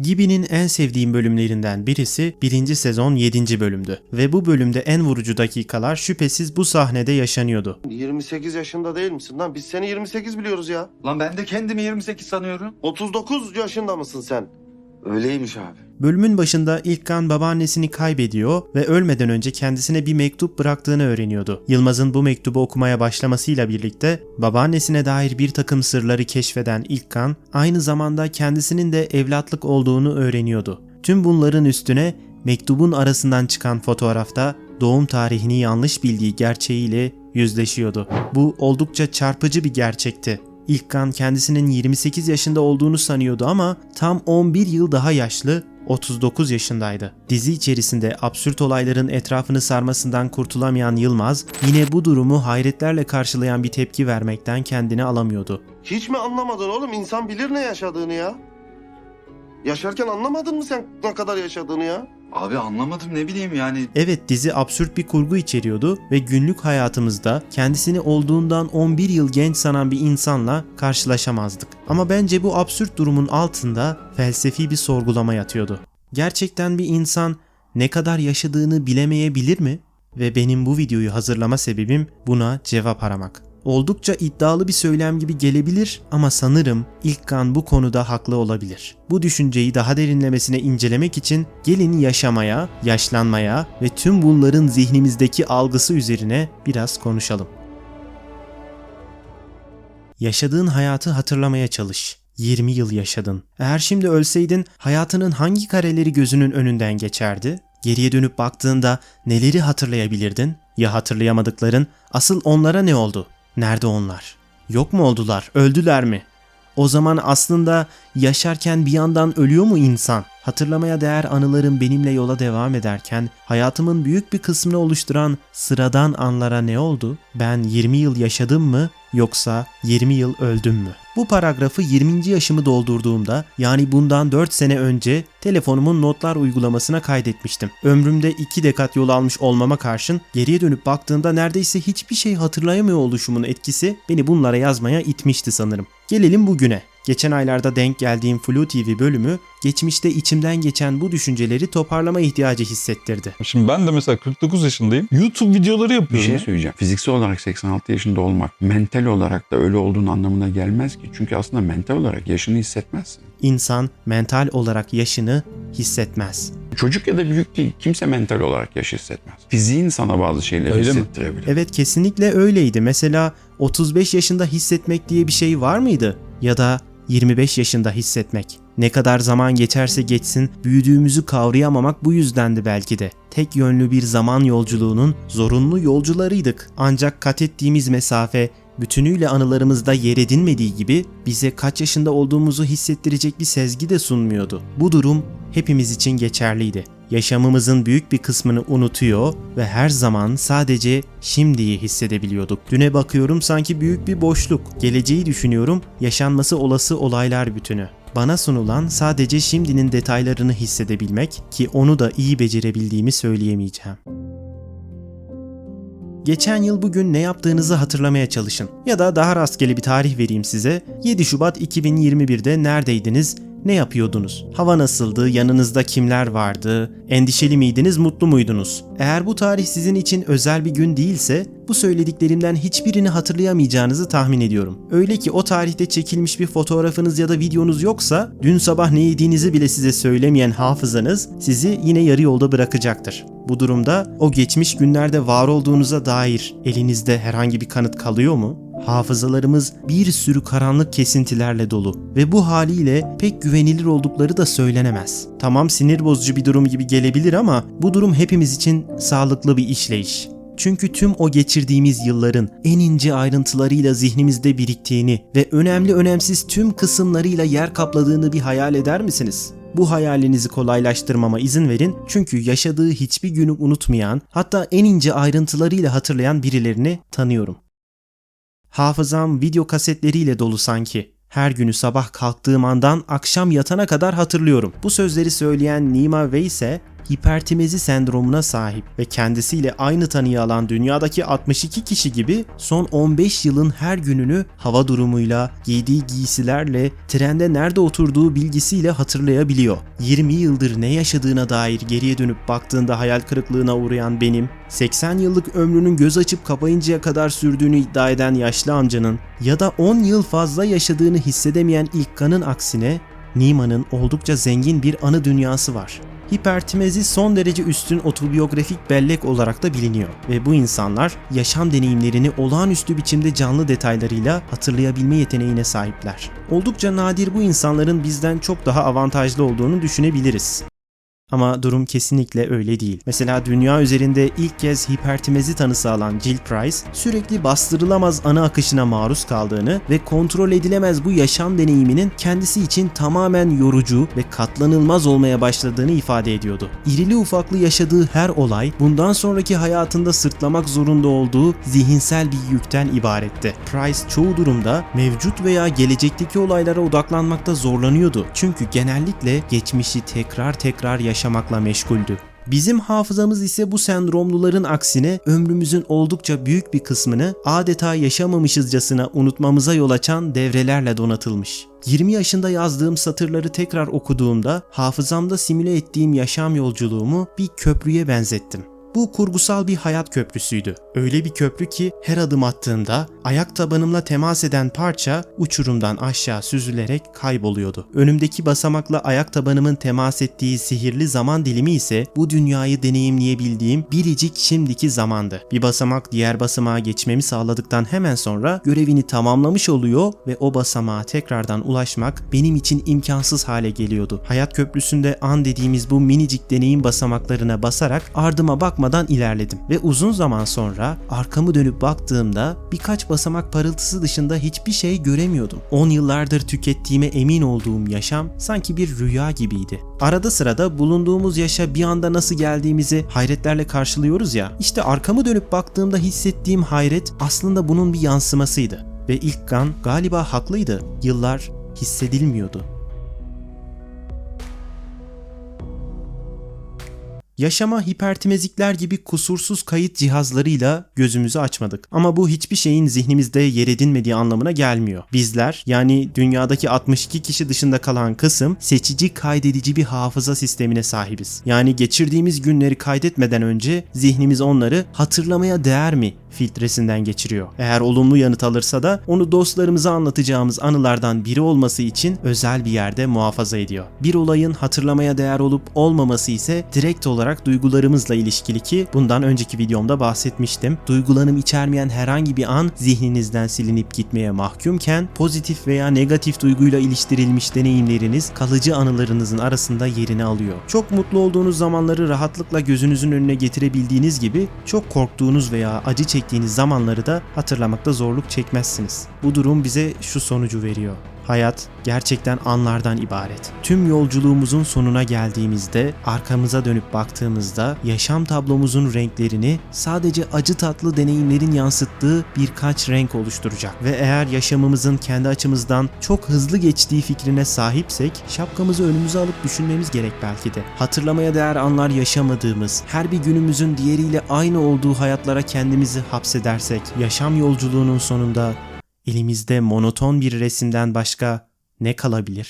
Gibi'nin en sevdiğim bölümlerinden birisi 1. sezon 7. bölümdü ve bu bölümde en vurucu dakikalar şüphesiz bu sahnede yaşanıyordu. 28 yaşında değil misin lan? Biz seni 28 biliyoruz ya. Lan ben de kendimi 28 sanıyorum. 39 yaşında mısın sen? Öyleymiş abi. Bölümün başında İlkan babaannesini kaybediyor ve ölmeden önce kendisine bir mektup bıraktığını öğreniyordu. Yılmaz'ın bu mektubu okumaya başlamasıyla birlikte babaannesine dair bir takım sırları keşfeden İlkan aynı zamanda kendisinin de evlatlık olduğunu öğreniyordu. Tüm bunların üstüne mektubun arasından çıkan fotoğrafta doğum tarihini yanlış bildiği gerçeğiyle yüzleşiyordu. Bu oldukça çarpıcı bir gerçekti. İlkan kendisinin 28 yaşında olduğunu sanıyordu ama tam 11 yıl daha yaşlı 39 yaşındaydı. Dizi içerisinde absürt olayların etrafını sarmasından kurtulamayan Yılmaz yine bu durumu hayretlerle karşılayan bir tepki vermekten kendini alamıyordu. Hiç mi anlamadın oğlum? İnsan bilir ne yaşadığını ya. Yaşarken anlamadın mı sen ne kadar yaşadığını ya? Abi anlamadım ne bileyim yani. Evet dizi absürt bir kurgu içeriyordu ve günlük hayatımızda kendisini olduğundan 11 yıl genç sanan bir insanla karşılaşamazdık. Ama bence bu absürt durumun altında felsefi bir sorgulama yatıyordu. Gerçekten bir insan ne kadar yaşadığını bilemeyebilir mi? Ve benim bu videoyu hazırlama sebebim buna cevap aramak. Oldukça iddialı bir söylem gibi gelebilir ama sanırım İlkan bu konuda haklı olabilir. Bu düşünceyi daha derinlemesine incelemek için gelin yaşamaya, yaşlanmaya ve tüm bunların zihnimizdeki algısı üzerine biraz konuşalım. Yaşadığın hayatı hatırlamaya çalış. 20 yıl yaşadın. Eğer şimdi ölseydin hayatının hangi kareleri gözünün önünden geçerdi? Geriye dönüp baktığında neleri hatırlayabilirdin? Ya hatırlayamadıkların asıl onlara ne oldu? Nerede onlar? Yok mu oldular? Öldüler mi? O zaman aslında yaşarken bir yandan ölüyor mu insan? Hatırlamaya değer anılarım benimle yola devam ederken hayatımın büyük bir kısmını oluşturan sıradan anlara ne oldu? Ben 20 yıl yaşadım mı yoksa 20 yıl öldüm mü? Bu paragrafı 20. yaşımı doldurduğumda yani bundan 4 sene önce telefonumun notlar uygulamasına kaydetmiştim. Ömrümde 2 dekat yol almış olmama karşın geriye dönüp baktığımda neredeyse hiçbir şey hatırlayamıyor oluşumun etkisi beni bunlara yazmaya itmişti sanırım. Gelelim bugüne. Geçen aylarda denk geldiğim Flu TV bölümü geçmişte içimden geçen bu düşünceleri toparlama ihtiyacı hissettirdi. Şimdi ben de mesela 49 yaşındayım. YouTube videoları Bir yapıyorum. şey ya. söyleyeceğim. Fiziksel olarak 86 yaşında olmak mental olarak da öyle olduğun anlamına gelmez ki. Çünkü aslında mental olarak yaşını hissetmezsin. İnsan mental olarak yaşını hissetmez. Çocuk ya da büyük değil. Kimse mental olarak yaş hissetmez. Fiziğin sana bazı şeyleri Öyle mi? hissettirebilir. Evet kesinlikle öyleydi. Mesela 35 yaşında hissetmek diye bir şey var mıydı? Ya da 25 yaşında hissetmek. Ne kadar zaman geçerse geçsin büyüdüğümüzü kavrayamamak bu yüzdendi belki de. Tek yönlü bir zaman yolculuğunun zorunlu yolcularıydık. Ancak kat ettiğimiz mesafe bütünüyle anılarımızda yer edinmediği gibi bize kaç yaşında olduğumuzu hissettirecek bir sezgi de sunmuyordu. Bu durum hepimiz için geçerliydi. Yaşamımızın büyük bir kısmını unutuyor ve her zaman sadece şimdiyi hissedebiliyorduk. Düne bakıyorum sanki büyük bir boşluk. Geleceği düşünüyorum, yaşanması olası olaylar bütünü. Bana sunulan sadece şimdinin detaylarını hissedebilmek ki onu da iyi becerebildiğimi söyleyemeyeceğim. Geçen yıl bugün ne yaptığınızı hatırlamaya çalışın. Ya da daha rastgele bir tarih vereyim size. 7 Şubat 2021'de neredeydiniz? Ne yapıyordunuz? Hava nasıldı? Yanınızda kimler vardı? Endişeli miydiniz? Mutlu muydunuz? Eğer bu tarih sizin için özel bir gün değilse bu söylediklerimden hiçbirini hatırlayamayacağınızı tahmin ediyorum. Öyle ki o tarihte çekilmiş bir fotoğrafınız ya da videonuz yoksa dün sabah ne yediğinizi bile size söylemeyen hafızanız sizi yine yarı yolda bırakacaktır. Bu durumda o geçmiş günlerde var olduğunuza dair elinizde herhangi bir kanıt kalıyor mu? Hafızalarımız bir sürü karanlık kesintilerle dolu ve bu haliyle pek güvenilir oldukları da söylenemez. Tamam sinir bozucu bir durum gibi gelebilir ama bu durum hepimiz için sağlıklı bir işleyiş. Çünkü tüm o geçirdiğimiz yılların en ince ayrıntılarıyla zihnimizde biriktiğini ve önemli önemsiz tüm kısımlarıyla yer kapladığını bir hayal eder misiniz? Bu hayalinizi kolaylaştırmama izin verin çünkü yaşadığı hiçbir günü unutmayan, hatta en ince ayrıntılarıyla hatırlayan birilerini tanıyorum. Hafızam video kasetleriyle dolu sanki. Her günü sabah kalktığım andan akşam yatana kadar hatırlıyorum. Bu sözleri söyleyen Nima Wey ise hipertimezi sendromuna sahip ve kendisiyle aynı tanıyı alan dünyadaki 62 kişi gibi son 15 yılın her gününü hava durumuyla, giydiği giysilerle, trende nerede oturduğu bilgisiyle hatırlayabiliyor. 20 yıldır ne yaşadığına dair geriye dönüp baktığında hayal kırıklığına uğrayan benim, 80 yıllık ömrünün göz açıp kapayıncaya kadar sürdüğünü iddia eden yaşlı amcanın ya da 10 yıl fazla yaşadığını hissedemeyen İlkan'ın aksine Niemann'ın oldukça zengin bir anı dünyası var. Hipertimezi son derece üstün otobiyografik bellek olarak da biliniyor ve bu insanlar yaşam deneyimlerini olağanüstü biçimde canlı detaylarıyla hatırlayabilme yeteneğine sahipler. Oldukça nadir bu insanların bizden çok daha avantajlı olduğunu düşünebiliriz. Ama durum kesinlikle öyle değil. Mesela dünya üzerinde ilk kez hipertimezi tanısı alan Jill Price sürekli bastırılamaz ana akışına maruz kaldığını ve kontrol edilemez bu yaşam deneyiminin kendisi için tamamen yorucu ve katlanılmaz olmaya başladığını ifade ediyordu. İrili ufaklı yaşadığı her olay bundan sonraki hayatında sırtlamak zorunda olduğu zihinsel bir yükten ibaretti. Price çoğu durumda mevcut veya gelecekteki olaylara odaklanmakta zorlanıyordu. Çünkü genellikle geçmişi tekrar tekrar yaşamakla meşguldü. Bizim hafızamız ise bu sendromluların aksine ömrümüzün oldukça büyük bir kısmını adeta yaşamamışızcasına unutmamıza yol açan devrelerle donatılmış. 20 yaşında yazdığım satırları tekrar okuduğumda hafızamda simüle ettiğim yaşam yolculuğumu bir köprüye benzettim. Bu kurgusal bir hayat köprüsüydü. Öyle bir köprü ki her adım attığımda ayak tabanımla temas eden parça uçurumdan aşağı süzülerek kayboluyordu. Önümdeki basamakla ayak tabanımın temas ettiği sihirli zaman dilimi ise bu dünyayı deneyimleyebildiğim biricik şimdiki zamandı. Bir basamak diğer basamağa geçmemi sağladıktan hemen sonra görevini tamamlamış oluyor ve o basamağa tekrardan ulaşmak benim için imkansız hale geliyordu. Hayat köprüsünde an dediğimiz bu minicik deneyim basamaklarına basarak ardıma bakmadan ilerledim ve uzun zaman sonra arkamı dönüp baktığımda birkaç basamak parıltısı dışında hiçbir şey göremiyordum. 10 yıllardır tükettiğime emin olduğum yaşam sanki bir rüya gibiydi. Arada sırada bulunduğumuz yaşa bir anda nasıl geldiğimizi hayretlerle karşılıyoruz ya. İşte arkamı dönüp baktığımda hissettiğim hayret aslında bunun bir yansımasıydı. Ve ilk kan galiba haklıydı. Yıllar hissedilmiyordu. Yaşama hipertimezikler gibi kusursuz kayıt cihazlarıyla gözümüzü açmadık. Ama bu hiçbir şeyin zihnimizde yer edinmediği anlamına gelmiyor. Bizler yani dünyadaki 62 kişi dışında kalan kısım seçici kaydedici bir hafıza sistemine sahibiz. Yani geçirdiğimiz günleri kaydetmeden önce zihnimiz onları hatırlamaya değer mi filtresinden geçiriyor. Eğer olumlu yanıt alırsa da onu dostlarımıza anlatacağımız anılardan biri olması için özel bir yerde muhafaza ediyor. Bir olayın hatırlamaya değer olup olmaması ise direkt olarak duygularımızla ilişkili ki bundan önceki videomda bahsetmiştim. Duygulanım içermeyen herhangi bir an zihninizden silinip gitmeye mahkumken pozitif veya negatif duyguyla iliştirilmiş deneyimleriniz kalıcı anılarınızın arasında yerini alıyor. Çok mutlu olduğunuz zamanları rahatlıkla gözünüzün önüne getirebildiğiniz gibi çok korktuğunuz veya acı çektiğiniz zamanları da hatırlamakta zorluk çekmezsiniz. Bu durum bize şu sonucu veriyor. Hayat gerçekten anlardan ibaret. Tüm yolculuğumuzun sonuna geldiğimizde, arkamıza dönüp baktığımızda yaşam tablomuzun renklerini sadece acı tatlı deneyimlerin yansıttığı birkaç renk oluşturacak. Ve eğer yaşamımızın kendi açımızdan çok hızlı geçtiği fikrine sahipsek, şapkamızı önümüze alıp düşünmemiz gerek belki de. Hatırlamaya değer anlar yaşamadığımız, her bir günümüzün diğeriyle aynı olduğu hayatlara kendimizi hapsedersek, yaşam yolculuğunun sonunda elimizde monoton bir resimden başka ne kalabilir?